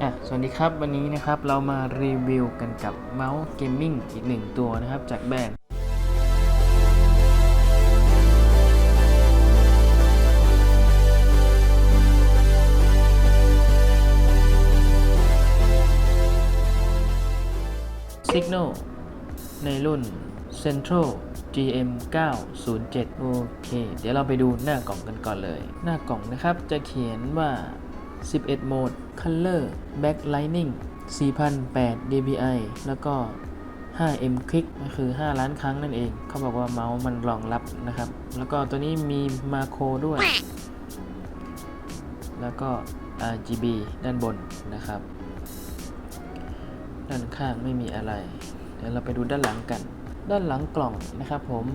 อะสวัสดีครับวันนี้นะครับเรามารีวิวกันกับเมาส์เกมมิ่งอีกหนึ่งตัวนะครับจากแบรนด์ Signal ในรุ่น Central GM 907 โอเค เดี๋ยวเราไปดูหน้ากล่องกันก่อนเลย หน้ากล่องนะครับจะเขียนว่า 11 โหมด Color Backlighting 4,008 dpi แล้วก็ 5m click ก็คือ 5 ล้านครั้งนั่นเอง เขาบอกว่าเมาส์มันรองรับนะครับ แล้วก็ตัวนี้มีมาโครด้วย แล้วก็ RGB ด้านบนนะครับ ด้านข้างไม่มีอะไร เดี๋ยวเราไปดูด้านหลังกัน ด้านหลังกล่องนะครับผม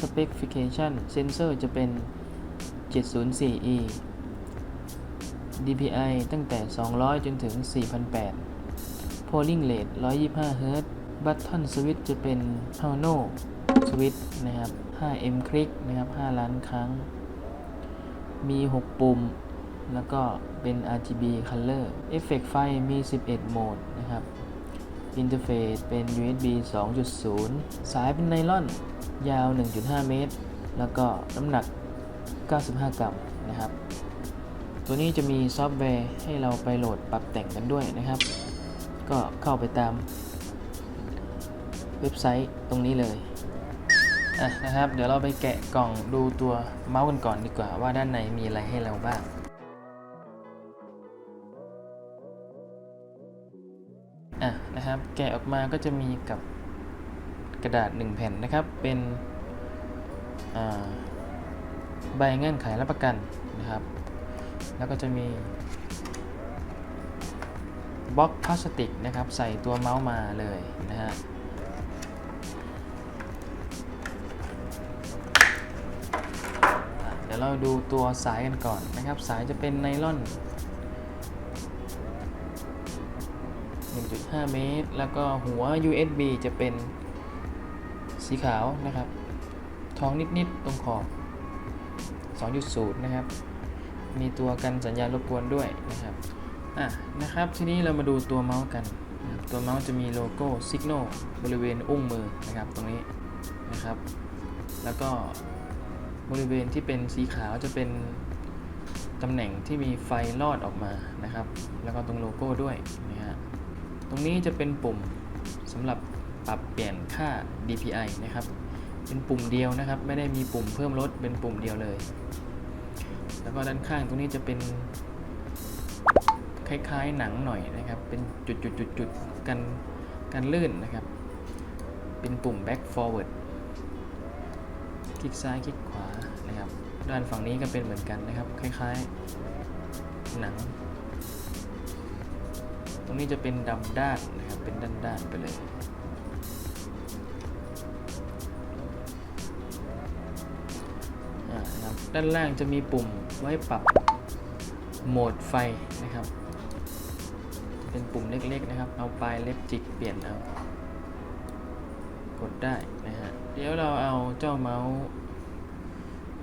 Specification Sensor จะเป็น 704e DPI ตั้งแต่ 200 จนถึง 4,008 Polling Rate 125 Hz Button Switch จะเป็น Hano Switch นะครับ 5M Click นะครับ 5 ล้านครั้ง มี 6 ปุ่ม แล้วก็เป็น RGB Color Effect ไฟมี 11 โหมดนะครับอินเทอร์เฟซเป็น USB 2.0 สายเป็นไนลอน ยาว 1.5 เมตร แล้วก็น้ำหนัก 95 กรัมนะครับ ตัวนี้จะมีซอฟต์แวร์ให้เราไปโหลดปรับแต่งกันด้วยนะครับ ก็เข้าไปตามเว็บไซต์ตรงนี้เลยอะนะครับ เดี๋ยวเราไปแกะกล่องดูตัวเมาส์กันก่อนดีกว่าว่าด้านในมีอะไรให้เราบ้างอะนะครับแกะออกมาก็จะมีกับกระดาษ 1 แผ่นนะครับ เป็นใบเงื่อนไขรับประกันนะครับ แล้วก็จะมีบล็อกพลาสติกนะครับ ใส่ตัวเมาส์มาเลยนะฮะเดี๋ยวเราดูตัวสายกันก่อนนะครับ สายจะเป็นไนล่อน 1.5 เมตร แล้วก็หัว USB จะเป็นสีขาวนะครับ ทองนิด ๆ ตรงขอบ 2.0 นะครับ มีตัวกันสัญญาณรบกวนด้วยนะครับอะนะครับทีนี้เรามาดูตัวเมาส์กัน ตัวเมาส์จะมีโลโก้ Signal บริเวณอุ้งมือนะครับตรงนี้นะครับ แล้วก็บริเวณที่เป็นสีขาวจะเป็นตำแหน่งที่มีไฟลอดออกมานะครับ แล้วก็ตรงโลโก้ด้วยนะฮะตรงนี้จะเป็นปุ่มสำหรับปรับเปลี่ยนค่า DPI นะครับ เป็นปุ่มเดียวนะครับ ไม่ได้มีปุ่มเพิ่มลดเป็นปุ่มเดียวเลย แล้วก็ด้านข้างตรงนี้จะเป็นคล้ายๆหนังหน่อยนะครับ เป็นจุดๆๆกันกันลื่นนะครับ เป็นปุ่ม back forward คลิกซ้ายคลิกขวานะครับ ด้านฝั่งนี้ก็เป็นเหมือนกันนะครับ คล้ายๆหนัง ตรงนี้จะเป็นดำด้านนะครับ เป็นด้านๆไปเลย ด้านล่างจะมีปุ่มไว้ปรับโหมดไฟนะครับ เป็นปุ่มเล็กๆนะครับ เอาปลายเล็บจิกเปลี่ยนเอากดได้นะฮะ เดี๋ยวเราเอาเจ้าเมาส์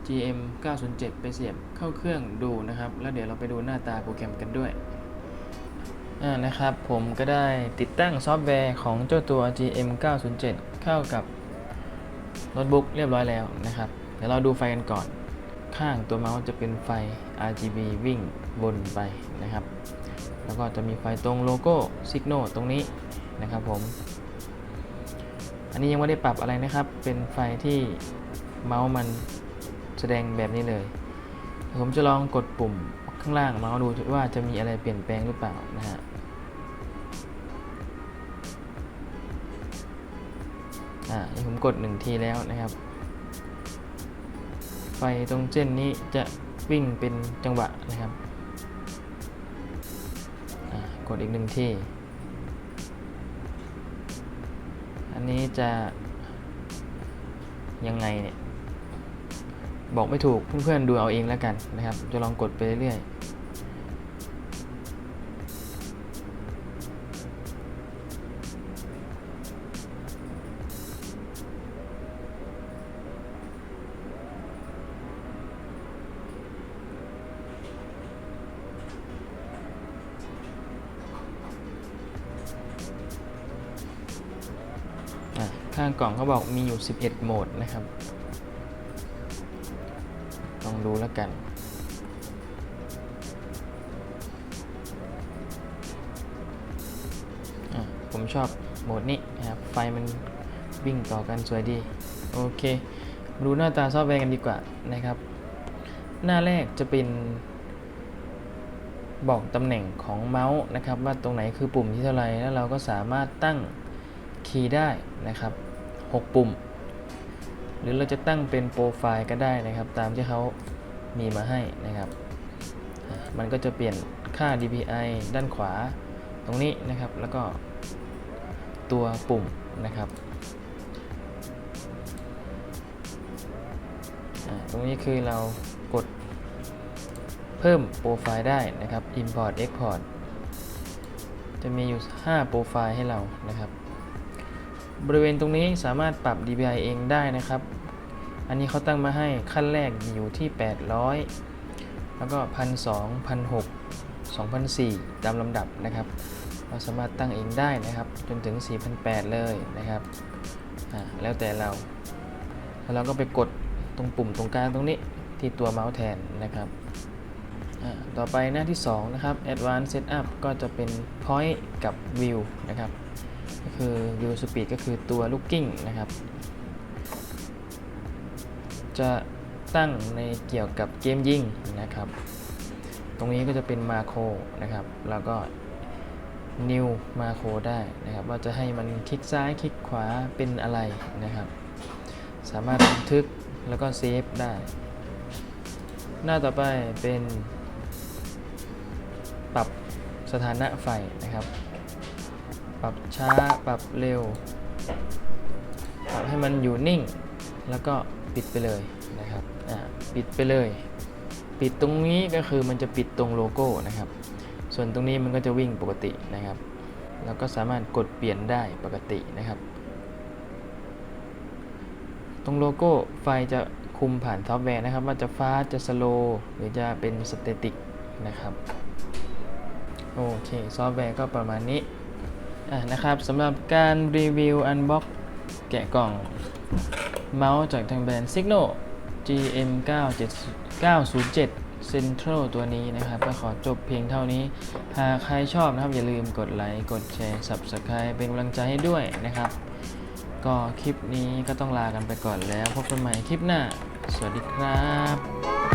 GM 907 ไปเสียบเข้าเครื่องดูนะครับ แล้วเดี๋ยวเราไปดูหน้าตาโปรแกรมกันด้วยอ่านะครับ ผมก็ได้ติดตั้งซอฟต์แวร์ของเจ้าตัว GM 907 เข้ากับโน้ตบุ๊กเรียบร้อยแล้วนะครับ เดี๋ยวเราดูไฟกันก่อน ข้างตัวเมาส์จะเป็นไฟ RGB วิ่งบนไปนะครับ แล้วก็จะมีไฟตรงโลโก้ Signal ตรงนี้นะครับผม อันนี้ยังไม่ได้ปรับอะไรนะครับ เป็นไฟที่เมาส์มันแสดงแบบนี้เลย ผมจะลองกดปุ่มข้างล่างเมาส์ดูว่าจะมีอะไรเปลี่ยนแปลงหรือเปล่านะฮะอ่าผมกดหนึ่งทีแล้วนะครับ ไฟตรงเส้นนี้จะวิ่งเป็นจังหวะนะครับกดอีกหนึ่งที่ อันนี้จะยังไงเนี่ย บอกไม่ถูกเพื่อนๆดูเอาเองแล้วกันนะครับ จะลองกดไปเรื่อยๆ ข้างกล่องเขาบอกมีอยู่ 11 โหมดนะครับ ลองดูแล้วกัน ผมชอบโหมดนี้นะครับ ไฟมันวิ่งต่อกันสวยดี โอเค ดูหน้าตาซอฟต์แวร์กันดีกว่านะครับ หน้าแรกจะเป็น บอกตำแหน่งของเมาส์นะครับว่าตรงไหนคือปุ่มที่เท่าไรแล้วเราก็สามารถตั้งคีย์ได้นะครับ 6 ปุ่ม หรือเราจะตั้งเป็นโปรไฟล์ก็ได้นะครับ ตามที่เขามีมาให้นะครับ มันก็จะเปลี่ยนค่า DPI ด้านขวาตรงนี้นะครับ แล้วก็ตัวปุ่มนะครับ ตรงนี้คือเรา พิ่มโปรไฟล์ได้นะครับ Import Export จะมีอยู่ 5 โปรไฟล์ให้เรานะครับ บริเวณตรงนี้สามารถปรับ DPI เองได้นะครับ อันนี้เขาตั้งมาให้ขั้นแรกอยู่ที่ 800 แล้วก็ 1,200 6 2004 ตามลำดับนะครับ เราสามารถตั้งเองได้นะครับ จนถึง 4,800 เลยนะครับอ่าแล้วแต่เรา แล้วเราก็ไปกดตรงปุ่มตรงกลางตรงนี้ที่ตัวเมาส์แทนนะครับ ต่อไปหน้าที่ 2 นะครับ Advanced Setup ก็จะเป็น Point กับ View นะครับ ก็คือ View Speed ก็คือตัว Looking นะครับ จะตั้งในเกี่ยวกับเกมยิงนะครับ ตรงนี้ก็จะเป็นมาโครนะครับ แล้วก็ New มาโครได้นะครับ ว่าจะให้มันคลิกซ้ายคลิกขวาเป็นอะไรนะครับ สามารถบันทึกแล้วก็เซฟได้ หน้าต่อไปเป็น ปรับสถานะไฟนะครับ ปรับช้าปรับเร็ว ปรับให้มันอยู่นิ่ง แล้วก็ปิดไปเลยนะครับอ่าปิดไปเลย ปิดตรงนี้ก็คือมันจะปิดตรงโลโก้นะครับ ส่วนตรงนี้มันก็จะวิ่งปกตินะครับแล้วก็สามารถกดเปลี่ยนได้ปกตินะครับ ตรงโลโก้ไฟจะคุมผ่านซอฟต์แวร์นะครับ ว่าจะฟาสจะสโลหรือจะเป็นสเตติกนะครับ โอเค ซอฟต์แวร์ก็ประมาณนี้อะนะครับสำหรับการรีวิวอันบ็อกแกะกล่อง เมาส์จากทางแบรนด์ Signal GM 907 Central ตัวนี้นะครับ ก็ขอจบเพียงเท่านี้ หากใครชอบนะครับ อย่าลืมกดไลค์ กดแชร์ Subscribe เป็นกำลังใจให้ด้วยนะครับ ก็คลิปนี้ก็ต้องลากันไปก่อนแล้ว พบกันใหม่คลิปหน้า สวัสดีครับ